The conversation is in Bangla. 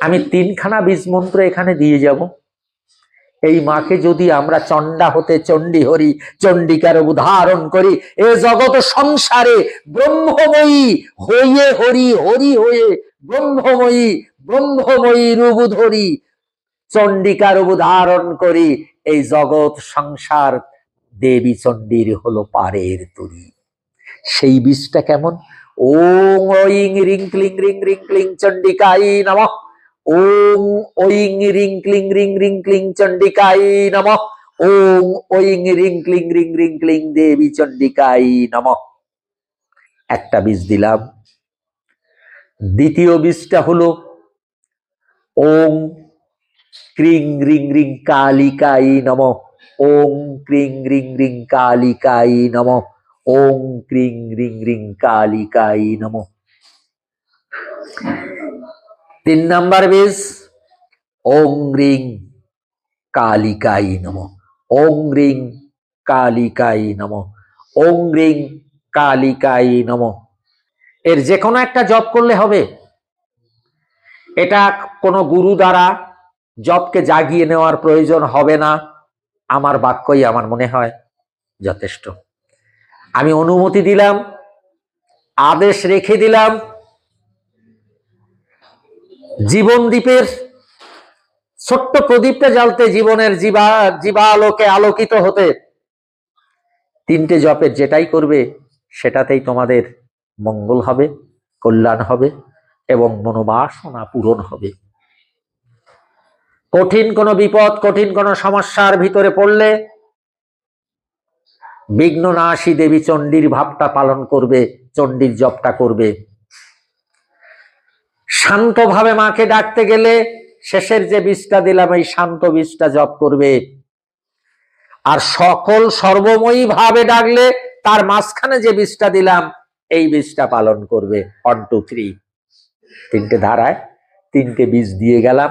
আমি তিনখানা বীজ মন্ত্র এখানে দিয়ে যাব। এই মাকে যদি আমরা চণ্ডা হতে চণ্ডী হরি, চণ্ডিকার উদাহরণ করি, এ জগৎ সংসারে ব্রহ্মময়ী হইয়ে হরি হরি হয়ে ব্রহ্মময়ী ব্রহ্মময়ী রূপ ধরি। চণ্ডিকার উদাহরণ করি, এই জগৎ সংসার দেবী চণ্ডীর হলো পারের তরি। সেই বীজটা কেমন? ওং রিং ক্লিং রিং রিং ক্লিং চণ্ডিকাই নমঃ। ওং ওইং রিং ক্লিং রিং রিং ক্লিং চণ্ডিকাই নমঃ ওং ওইং রিং ক্লিং রিং রিং ক্লিং দেবী চণ্ডিকাই নমঃ একটা বীজ দিলাম। দ্বিতীয় বীজটা হলো ওং ক্রিং রিং রিং কালিকাই নমঃ। ওং ক্রিং রিং রিং কালিকাই নমঃ। ওং ক্রিং রিং রিং কালিকাই নমঃ। তিন নাম্বার বেশ ওং রিং কালিকাই নম। ওং রিং কালিকাই নম। ওং রিং কালিকাই নম। এর যে কোনো একটা জপ করলে হবে। এটা কোনো গুরু দ্বারা জপকে জাগিয়ে নেওয়ার প্রয়োজন হবে না। আমার বাক্যই আমার মনে হয় যথেষ্ট। আমি অনুমতি দিলাম, আদেশ রেখে দিলাম জীবন দ্বীপের ছোট্ট প্রদীপটা জ্বালতে জীবনের জীবা, জীবালোকে আলোকিত হতে তিনটে জপের যেটাই করবে, সেটাতেই তোমাদের মঙ্গল হবে, কল্যাণ হবে এবং মনোবাসনা পূরণ হবে। কঠিন কোনো বিপদ, কঠিন কোনো সমস্যার ভিতরে পড়লে বিঘ্ননাশী দেবী চণ্ডীর ভাবটা পালন করবে, চণ্ডীর জপটা করবে। শান্তভাবে মাকে ডাকতে গেলে শেষের যে বীজটা দিলাম, এই শান্ত বীজটা জপ করবে। আর সকল সর্বময়ী ভাবে ডাকলে তার মাঝখানে যে বীজটা দিলাম, এই বীজটা পালন করবে। ওয়ান টু থ্রি তিনটে ধারায় তিনটে বীজ দিয়ে গেলাম।